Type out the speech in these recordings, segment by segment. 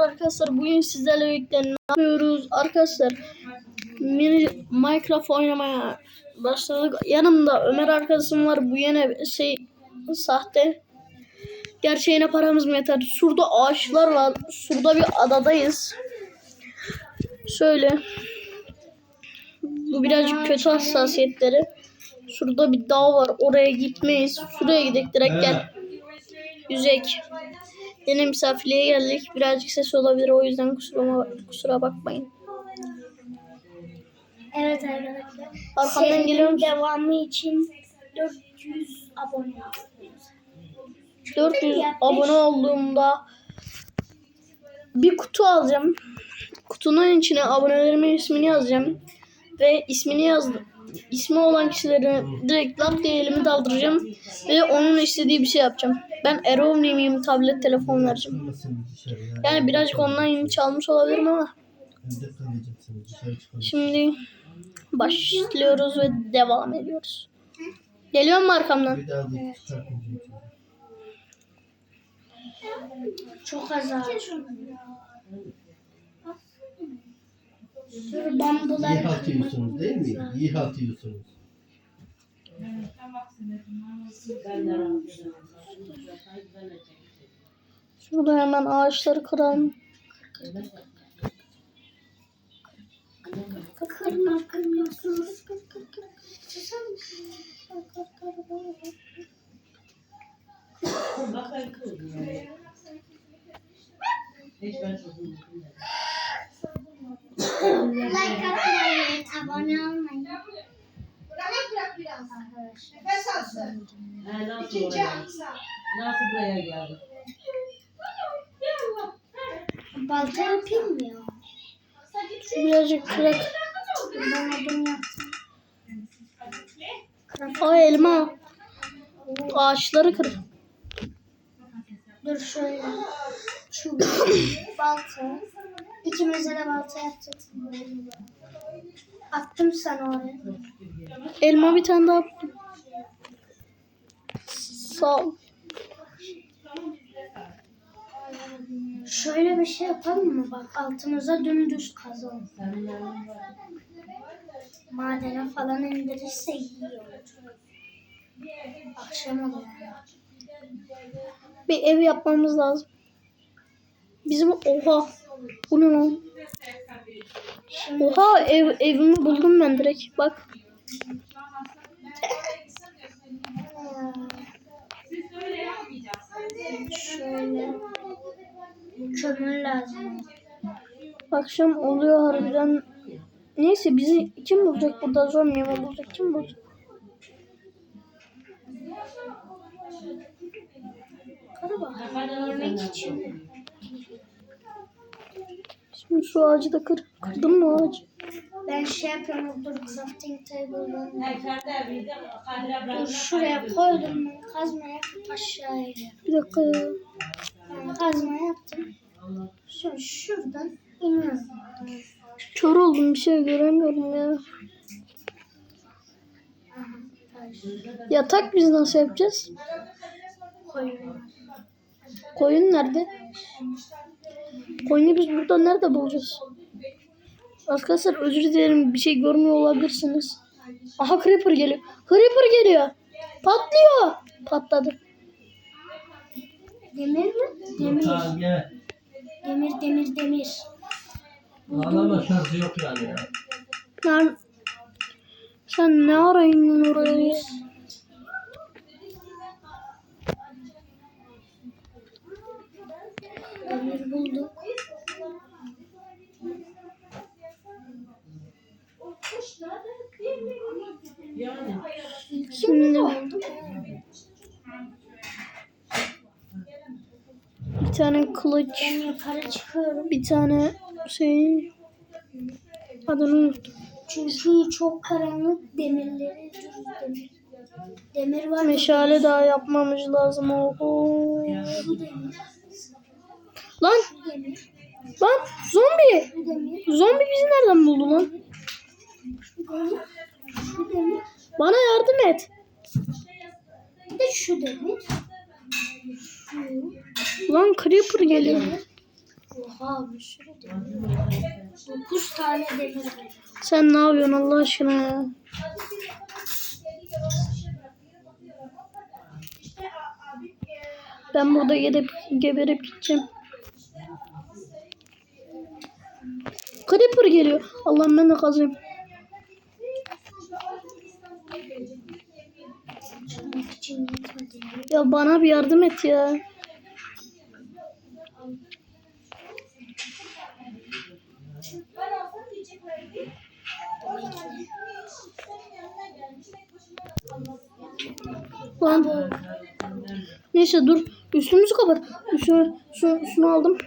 arkadaşlar. Bugün sizlerle birlikte ne yapıyoruz? Arkadaşlar mini Minecraft oynamaya başladık. Yanımda Ömer arkadaşım var. Bu yine şey sahte. Gerçeğine paramız mı yeter? Şurada ağaçlar var. Şurada bir adadayız. Şöyle. Bu birazcık kötü hassasiyetleri. Şurada bir dağ var. Oraya gitmeyiz. Şuraya gidelim direkt gel. Yüzek. Yine misafirliğe geldik. Birazcık ses olabilir o yüzden kusura, kusura bakmayın. Evet arkadaşlar. Arkamdan Serinin geliyor musun? devamı için 400 abone. 400 abone olduğumda bir kutu alacağım. Kutunun içine abonelerimin ismini yazacağım. Ve ismini yazdım. İsmi olan kişilere direkt lap diye elimi daldıracağım. Ve onun istediği bir şey yapacağım. Ben Erol miyim tablet telefon vereceğim. Yani birazcık online çalmış olabilirim ama. Şimdi başlıyoruz ve devam ediyoruz. Geliyor mu arkamdan? Çok az bambular. İyi halt yiyorsunuz değil mi? İyi halt yiyorsunuz. Şurada hemen ağaçları kıralım. Kırma kırma sus. Susar mısın? Kır kır kır. Like atmayı, abone olmayı. Arkadaşlar. Ha, nasıl oraya? Nasıl buraya geldi? Balta yapayım mı ya? Birazcık kırak. Ben odun yaptım. Ay elma. Ağaçları kır. Dur şöyle. Şu balta. İkimize de balta yapacağız. Attım sana oraya. Elma bir tane daha yaptım. Sağ ol. Şöyle bir şey yapalım mı? Bak altımıza dümdüz kazalım. Madene falan indirirse iyi olur. Akşam olur. Bir ev yapmamız lazım. Bizim oha. Bu ne lan? Oha ev, evimi buldum ben direkt. Bak. şöyle kömür lazım. Akşam oluyor harbiden. Neyse bizi kim bulacak burada? Zor mu bulacak? Kim bulacak? Galiba yemek için. Şu ağacı da kır. Kırdın mı ağacı? Ben şey yapıyorum dur crafting table'dan. Dur şuraya koydum ben kazmaya aşağıya. Bir dakika ya. Ben kazma yaptım. Şöyle şuradan iniyorum. Kör oldum bir şey göremiyorum ya. Yatak biz nasıl yapacağız? Koyuyorum. Koyun nerede? Koyunu biz burada nerede bulacağız? Arkadaşlar özür dilerim bir şey görmüyor olabilirsiniz. Aha Creeper geliyor. Creeper geliyor. Patlıyor. Patladı. Demir mi? Demir. Demir demir demir. Ağlama şansı yok yani ya. Lan sen ne arayın oraya? Demir bulduk. Yani. Şimdi bir tane kılıç, bir tane şey adını unuttum. Çünkü çok karanlık demirleri demir. Demir var. Meşale daha yapmamız lazım. Oho. Lan lan zombi. Zombi bizi nereden buldu lan? Bana yardım et. Bir de şu demir. Lan creeper geliyor. Oha bir sürü demir. 9 tane demir. Sen ne yapıyorsun Allah aşkına ya? Ben burada gidip geberip gideceğim. Creeper geliyor. Allah'ım ben de kazayım. Çabuk için yetmedi. Ya bana bir yardım et ya. Lan. Neyse dur. Üstümüzü kapat. Üstümü, şu, şunu aldım.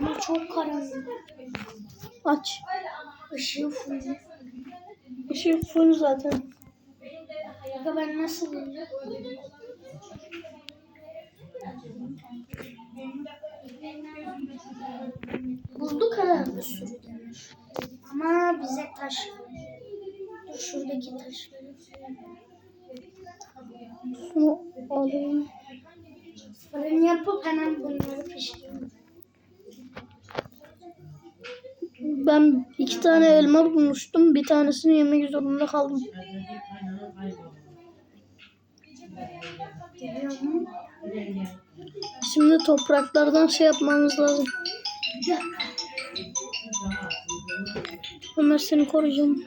Ama çok karanlık. Aç. Işığı full. Işık full zaten. Ya ben nasıl? Bulduk kadar demir. Ama bize taş. Dur şuradaki taşları. Şunu alayım. Fırın yapıp hemen bunları pişiriyorum. Ben iki tane elma bulmuştum. Bir tanesini yemek zorunda kaldım. Şimdi topraklardan şey yapmamız lazım. Ömer seni koruyacağım.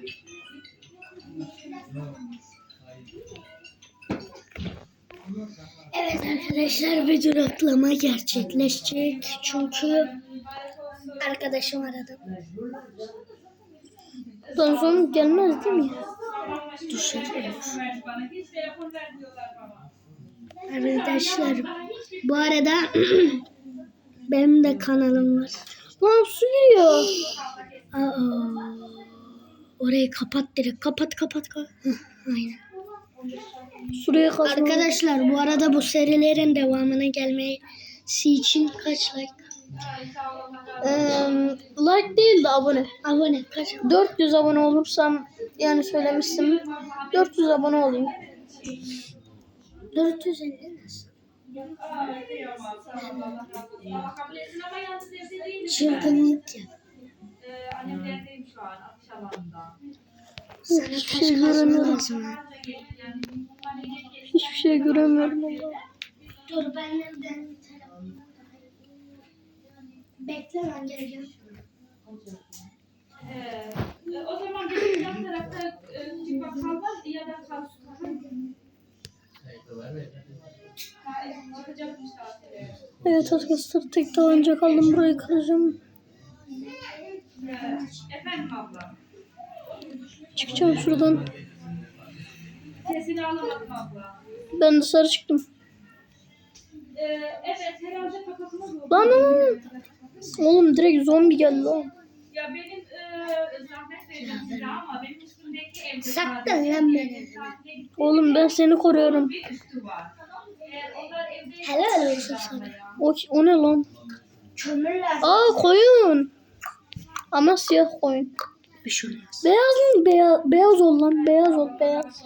Evet arkadaşlar bir duraklama gerçekleşecek. Çünkü arkadaşım aradı. Bundan sonra gelmez değil mi? Dışarı. Arkadaşlar bu arada benim de kanalım var. Lan su giriyor. Aa, orayı kapat direkt. Kapat kapat kapat. Aynen. Şuraya. Arkadaşlar bu arada bu serilerin devamına gelmesi için kaç like? Eee, like değil de abone. Abone kaç? 400 abone olursam yani söylemiştim. 400 abone olayım. 450 nasıl? Çılgınlık ya. Annemlerdeyim şu an atış alanında. Sana Hiçbir şey göremiyorum. Hiçbir şey göremiyorum. Dur ben de ben Bekle ben geleceğim. Ee, o zaman bizim yan tarafta e, küçük bakkal var ya da kalsın. Evet arkadaşlar tek tabanca kaldım. Burayı kıracağım. Ee, efendim abla. Çıkacağım şuradan. Sesini alamadım abla. Ben dışarı çıktım. Ee, evet herhalde oldu. Lan lan lan. Oğlum direkt zombi geldi lan. Ya benim e, zahmet vereceğim size ama benim üstümdeki evde Sakla lan beni. Oğlum ben seni koruyorum. bir üstü var. Eğer onlar evde Helal olsun sana. O, o ne lan? Kömür lazım. Aa koyun. Ama siyah koyun. Bir şey olmaz. Beyaz mı? Beyaz, beyaz ol lan. Beyaz ol beyaz.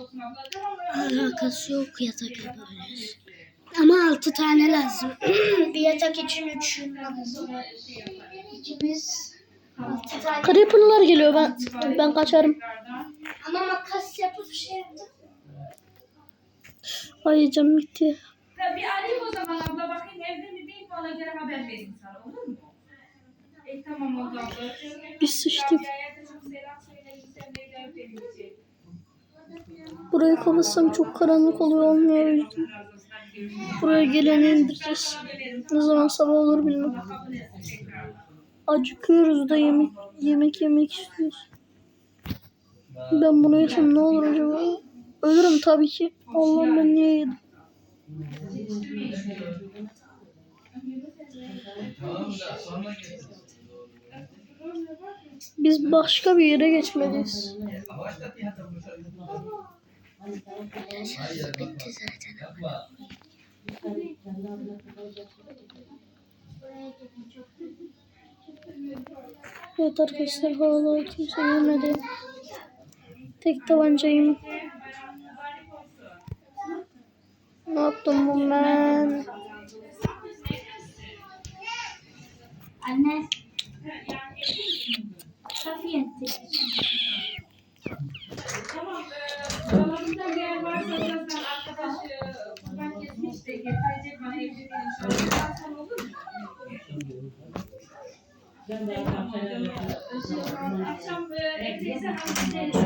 Alakası yok yatak yapabiliriz. Ama altı tane lazım. bir yatak için üç lazım. İkimiz altı tane. Creeper'lar geliyor ben ben kaçarım. Ama makas yapıp şey yaptık. Ay canım gitti. Tabii bir arayayım o zaman abla bakayım evde mi değil mi ona göre haber vereyim sana olur mu? E tamam oldu abla. Biz sıçtık. Burayı kapatsam çok karanlık oluyor olmuyor. Buraya geleni indireceğiz. Ne zaman sabah olur bilmem. Acıkıyoruz da yemek yemek yemek istiyoruz. Ben bunu yesem ne olur acaba? Ölürüm tabii ki. Allah'ım ben niye yedim? Biz başka bir yere geçmeliyiz. Bitti zaten. Evet arkadaşlar hala kimse gelmedi. Tek tabancayım. Ne yaptım bu ben? Anne. Kafiyeti.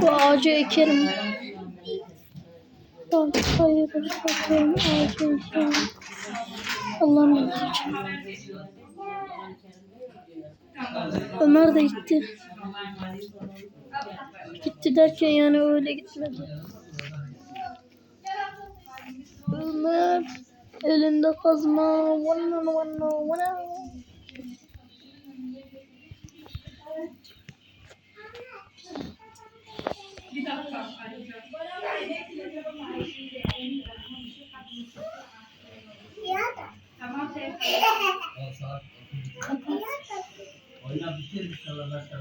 Bu ağacı ekerim. Bak hayır bakayım ağacı ekerim. Allah'ım. Ömer de gitti. Gitti derken yani öyle gitmedi. Ömer elinde kazma. Vanna vanna vanna. bir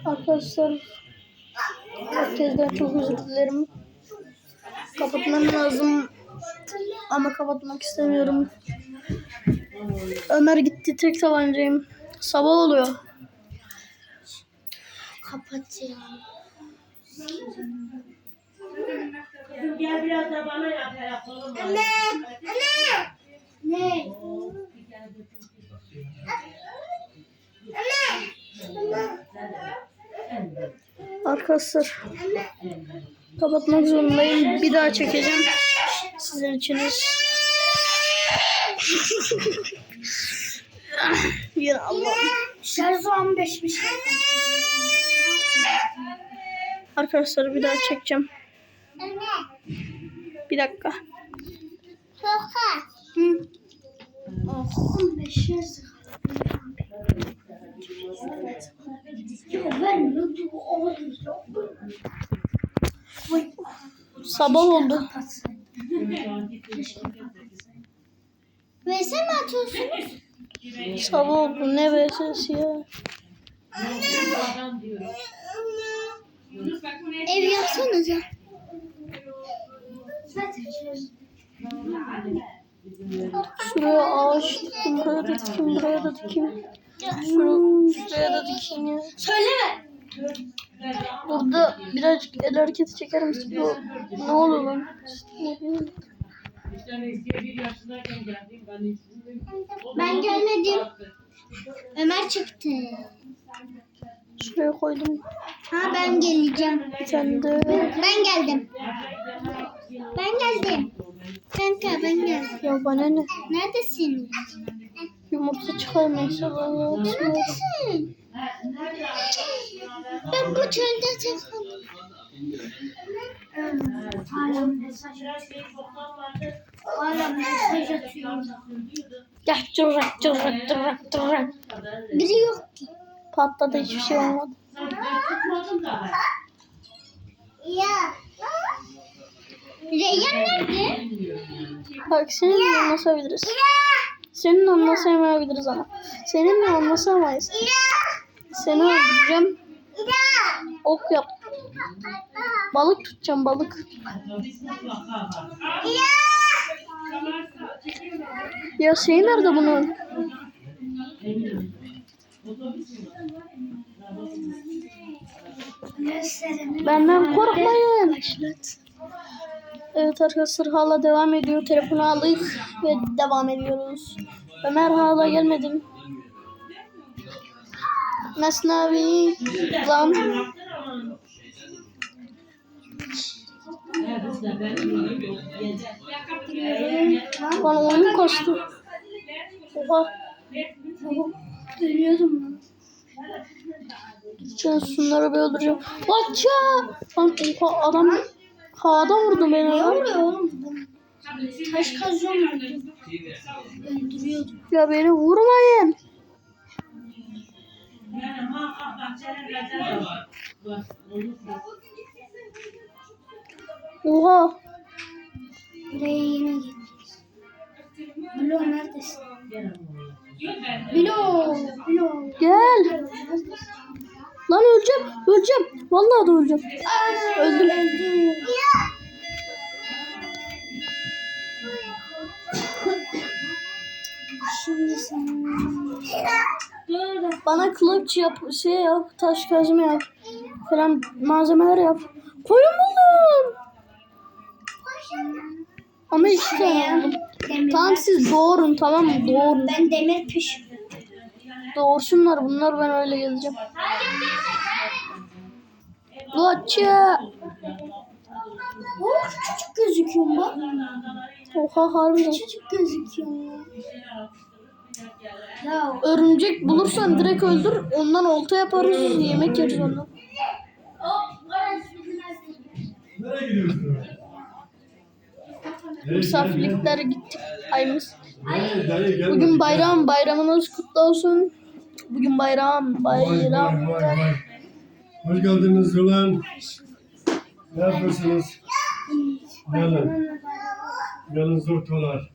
arkadaşlar. Herkesten çok özür dilerim. Kapatmam lazım ama kapatmak istemiyorum. Ömer gitti tek tabancayım. Sabah oluyor. Kapat ya. Gel biraz da bana yap yapalım. Ne? Arkadaşlar kapatmak zorundayım. Bir daha çekeceğim. Sizin içiniz. Yine Allah. Şarjı 15 bir şey. Arkadaşlar bir daha çekeceğim. Bir dakika. Sokağa. Hı. Oh. 15 şarjı. Ya ben ne Sabah oldu. VS mi atıyorsunuz? Sabah oldu. Ne VS'si ya. Ev yapsanıza. Şuraya ağaç dikeyim, buraya da dikeyim, buraya da dikeyim. Şuraya, şuraya da dikeyim ya. Söyleme. Burada birazcık el hareketi çeker misin? Bu, ne olur lan? Ben gelmedim. Ömer çıktı. Şuraya koydum. Ha ben geleceğim. Tane de. Ben geldim. Ben geldim. Kanka ben geldim. Ya bana ne? Neredesin? Yumurta çıkarmaysa valla. Neredesin? Ben bu çölde mesaj Hala mesaj atıyor. Ya cırrak cırrak cırrak cırrak. Biri yok ki. Patladı hiçbir şey olmadı. Ya. Reyyan nerede? Bak seninle anlaşabiliriz. Seninle anlaşamayabiliriz ama. Seninle anlaşamayız. Seni öldüreceğim. Ok yap. Balık tutacağım balık. Ya şey nerede bunun? Benden korkmayın. Evet arkadaşlar hala devam ediyor. Telefonu aldık ve devam ediyoruz. Ömer hala gelmedin. Mesnevi lan. Bana oyun kastı. Oha. Dönüyordum lan. Gideceğiz şunları bir öldüreceğim. Lan adam havada vurdu beni. Ne ya. oluyor oğlum? Taş kazıyorum. Öldürüyordum. Ya beni vurmayın. Oha. Buraya yine geleceğiz. Bilo neredesin? Bilo. Bilo. Gel. Lan öleceğim. Öleceğim. Vallahi da öleceğim. Öldüm. Neredesin? Dur. Bana kılıç yap, şey yap, taş kazma yap. Falan malzemeler yap. Koyun buldum. Ama. Demir. Tamam siz doğurun tamam mı? Doğurun. Ben demir pişiriyorum. Doğursunlar bunlar ben öyle gezeceğim. Loça. Oh küçücük gözüküyor bak. Oha harbiden. Küçücük gözüküyor. Ya Örümcek bulursan direkt öldür. Ondan olta yaparız. Yemek yeriz ondan. Nereye gidiyorsun? Misafirliklere gittik. Ayımız. Bugün bayram. Bayramınız kutlu olsun. Bugün bayram. Vay vay Bayram. vay vay. Hoş geldiniz ulan. Ne yapıyorsunuz? Gelin. Gelin zortolar.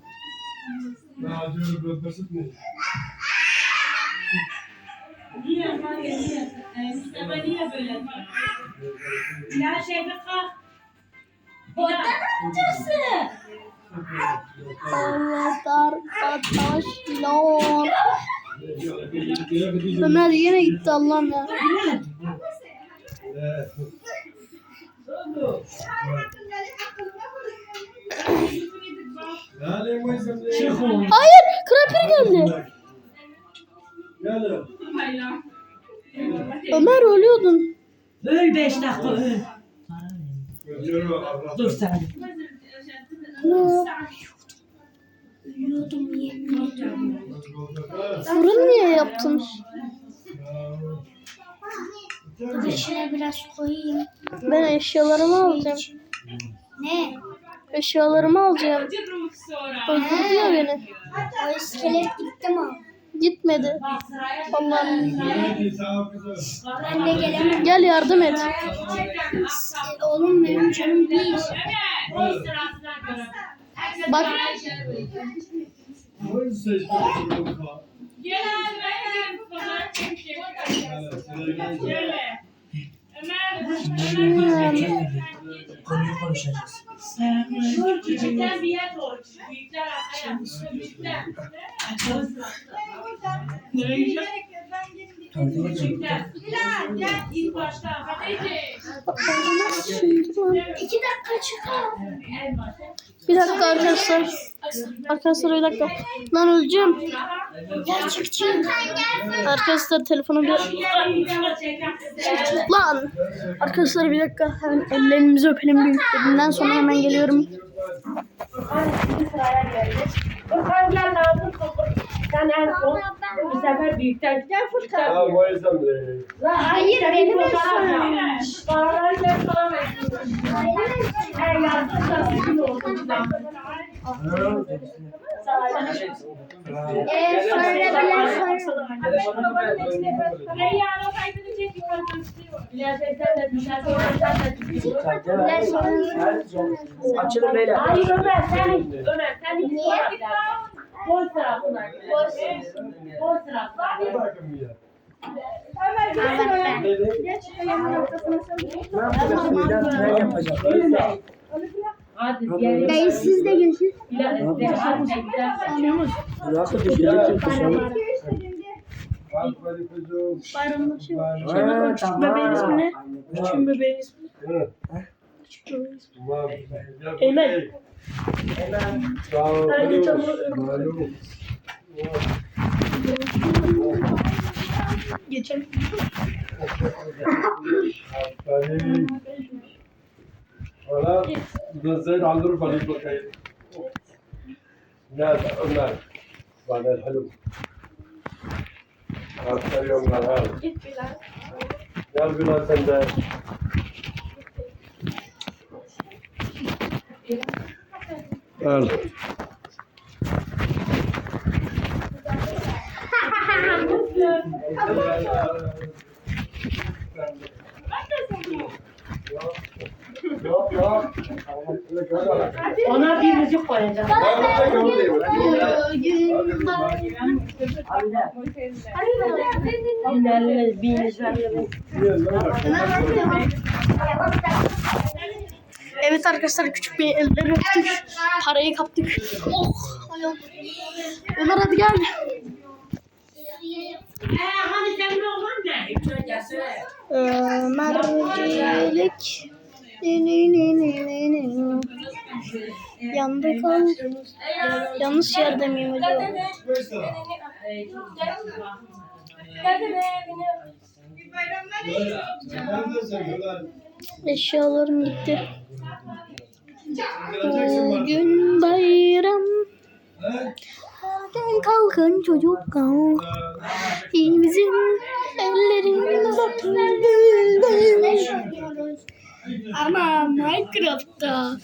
Ne acıyor bu basit mi? Niye var ya niye? Mustafa niye böyle? Ya Şefik kalk. Orada ne yapacaksın? Evet arkadaşlar. Ömer yine gitti Allah'ım ya. Hayır, kraper geldi. Ömer ölüyordun. Öl beş dakika öl. Dur sen. uyuyordum yemin ediyorum. Fırın niye yaptın? İçine biraz koyayım. Ben eşyalarımı alacağım. Ne? Eşyalarımı alacağım. Öldürdü ya beni. O iskelet gitti mi? Gitmedi. Allah'ım. Ben de gelemem. Gel yardım et. Oğlum benim canım değil. Bak Konuyu konuşacağız. Küçükten bir yer doğru. Büyükler arkaya. Büyükler. Tuvalete Küçükler. Gel ilk başta. Hatice. İki dakika çıkar. En başta. Bir dakika arkadaşlar. Arkadaşlar bir dakika. Lan öleceğim. Arkadaşlar telefonu bir... Lan. Arkadaşlar bir dakika. Hemen ellerimizi öpelim büyüklerinden sonra hemen geliyorum. Sen en son bu sefer büyükten. Gel Furkan. Hayır benim de Paraları gel falan Her yazdıkta sizin oldu. Eğer söyleyebilirsen. Reyhan'a kaydını çek yukarıdan istiyor. Bilal sen de düşer sonra sen de düşer. Açılın beyler. Hayır Ömer sen Ömer sen hiç Niye? Boş tarafına. Boş tarafına. Ben yapacağım. Hadi gel. Dayı siz de geçin. Bilal de hadi gidersen. Nasıl düşecek dışarı? Bayramda şey. Ha, Küçük bebeğin ismi ne? Küçük bebeğin ismi. Bence tanımıyorum. Geçen. Valla gözler alır bana bakayım. Nerede Ömer? Bana halim. Aferin. Git Bilal. Gel Bilal sen Al. Ona bir müzik koyacağım. Binlerle. Evet arkadaşlar küçük bir elleri öptük. Parayı kaptık. Oh. ayol. Ömer hadi gel. Ömercilik. Ni ni ni ni ni ni. Yandı kal. Yanlış yerde miyim acaba? Eşyalarım gitti. Bugün bayram. Erken kalkın çocuklar. Bizim ellerimiz Ama Minecraft'ta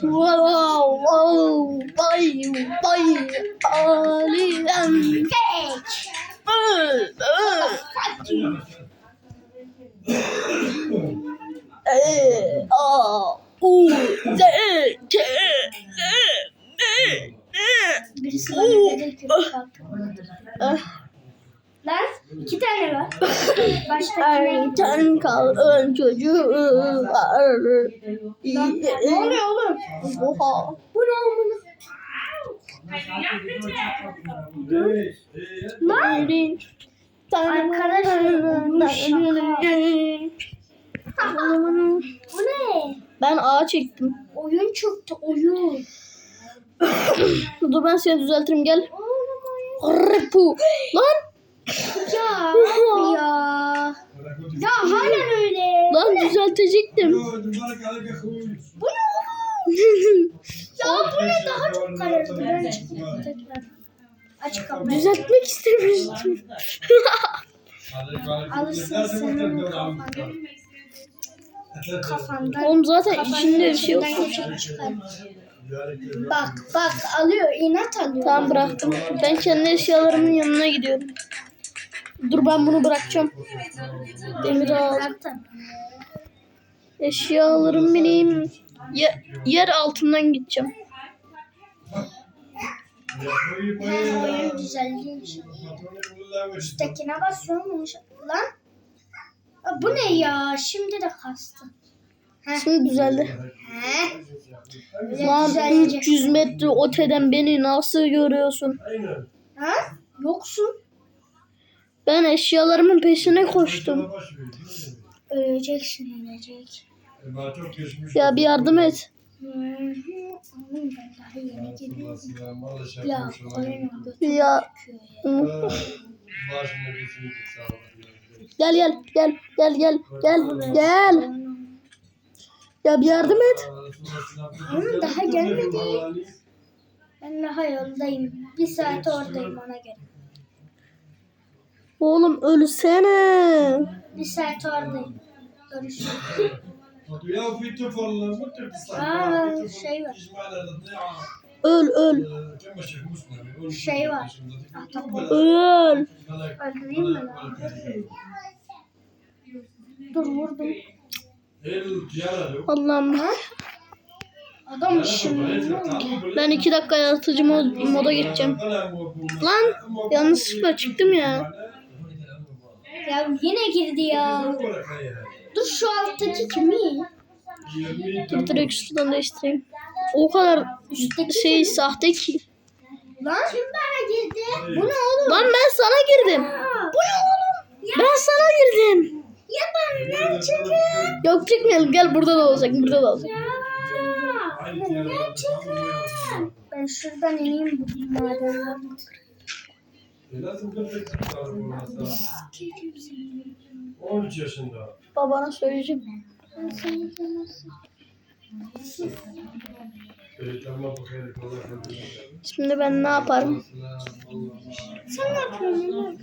Wow, wow, bay, bay, alem. E, A, U, Z, K, E, Birisi bana dedi ki bak. Ah. Lan iki tane var. Baştaki ne? Erken kalkın çocuğu var. Ne oluyor oğlum? Oha. Bu ne amına? Bu ne? Ben ağa çektim. Oyun çöktü oyun. Dur ben seni düzeltirim gel. Rıpu. Lan. Ya ya. Ya halen öyle. Lan düzeltecektim. Bu ne oğlum? Ya bu ne daha çok karardı. Ben çıkayım tekrar. Aç kapıyı. Düzeltmek istemiştim. Alırsın senin kafandan. Kafandan. Oğlum zaten içinde bir şey yok. Şey çıkar. Bak bak alıyor inat alıyor. Tamam bıraktım. Ben kendi eşyalarımın yanına gidiyorum. Dur ben bunu bırakacağım. Demir al. Bıraktım. Eşyalarım benim. Ye- yer altından gideceğim. Oyun güzelliği. Üsttekine basıyormuş. Lan. Aa, Bu ne ya? Şimdi de kastı. Şimdi düzeldi. He? Lan düzelecek. 300 metre öteden beni nasıl görüyorsun? Ha? Yoksun. Ben eşyalarımın peşine koştum. Öleceksin ölecek. Ya bir yardım et. Ya gel gel gel gel gel gel gel. Ya bir yardım et. Oğlum daha gelmedi. Ben daha yoldayım. Bir saat oradayım ona göre. Oğlum ölsene. Bir saat oradayım. Görüşürüz. Aa şey var. Öl öl Şey var. Ahtapot. öl. Öldüreyim mi lan? Dur vurdum. Allah'ım. Adam şimdi. Ben iki dakika yaratıcı mod, moda geçeceğim. Lan yanlışlıkla çıktım ya. Ya yine girdi ya. Dur şu alttaki kimi? Dur direkt şuradan değiştireyim. O kadar şey sahte ki. Lan kim bana girdi? Bu ne oğlum? Lan ben sana girdim. Bu ne oğlum? Ya, Ben sana girdim. ya benden çıkın. Yok çıkmayalım gel burada da olacak burada da olacak. Ya. Benden çıkın. Ben şuradan ineyim bu madenlerden. 13 yaşında. Babana söyleyeceğim. Ben nasıl? Şimdi ben ne yaparım? Sen ne yapıyorsun?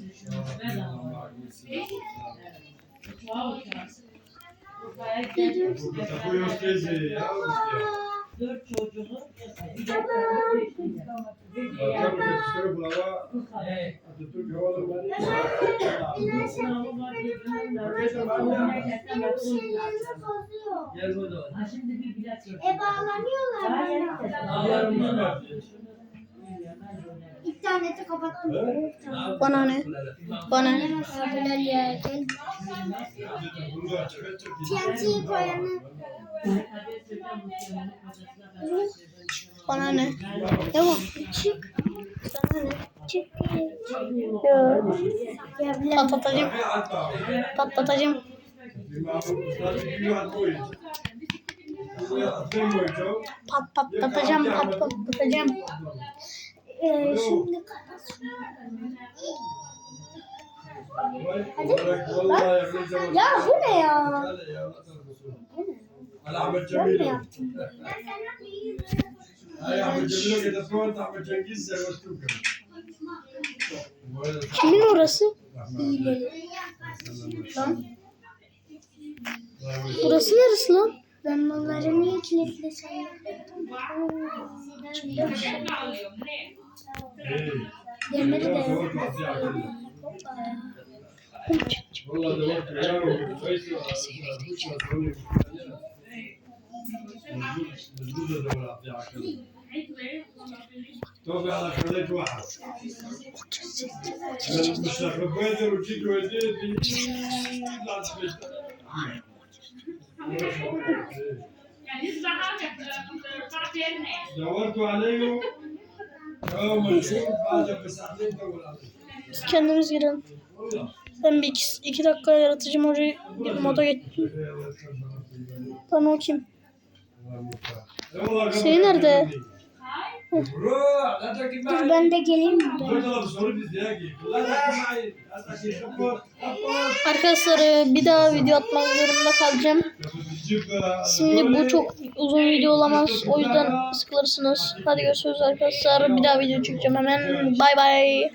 Dört çocuğunu Tabii ki brava. Atatürk havaları ben. Gel burada. Ha şimdi bir bilet yok. E bağlanıyorlar. bana. İnterneti kapattım. Bana ne? Bana ne? Abiler ya koyanı. Bana ne? Devam. Çık. Yo, patlatacağım. Patlatacağım. Pat patlatacağım. Pat patlatacağım. Ee, şimdi ya bu ne ya? Kimin orası? Burası neresi lan? Ben bunları niye kilitle Demir de. Vallahi de bak. كويس مجهودة دورة في عكازة توقع على خليت واحد مش ربيتر وجيت وديت لا تفشل Yani hiç rahat fark yerine. دورتوا عليه اه مجهود هذا بس عليه دور عليه Biz kendimiz girelim. والله Ben bir iki, iki dakika yaratıcı modu, moda geçtim. Lan o kim? Şey nerede? Dur ben de geleyim Arkadaşlar e, bir daha video atmak zorunda kalacağım. Şimdi bu çok uzun video olamaz. O yüzden sıkılırsınız. Hadi görüşürüz arkadaşlar. Bir daha video çekeceğim hemen. Bay bay.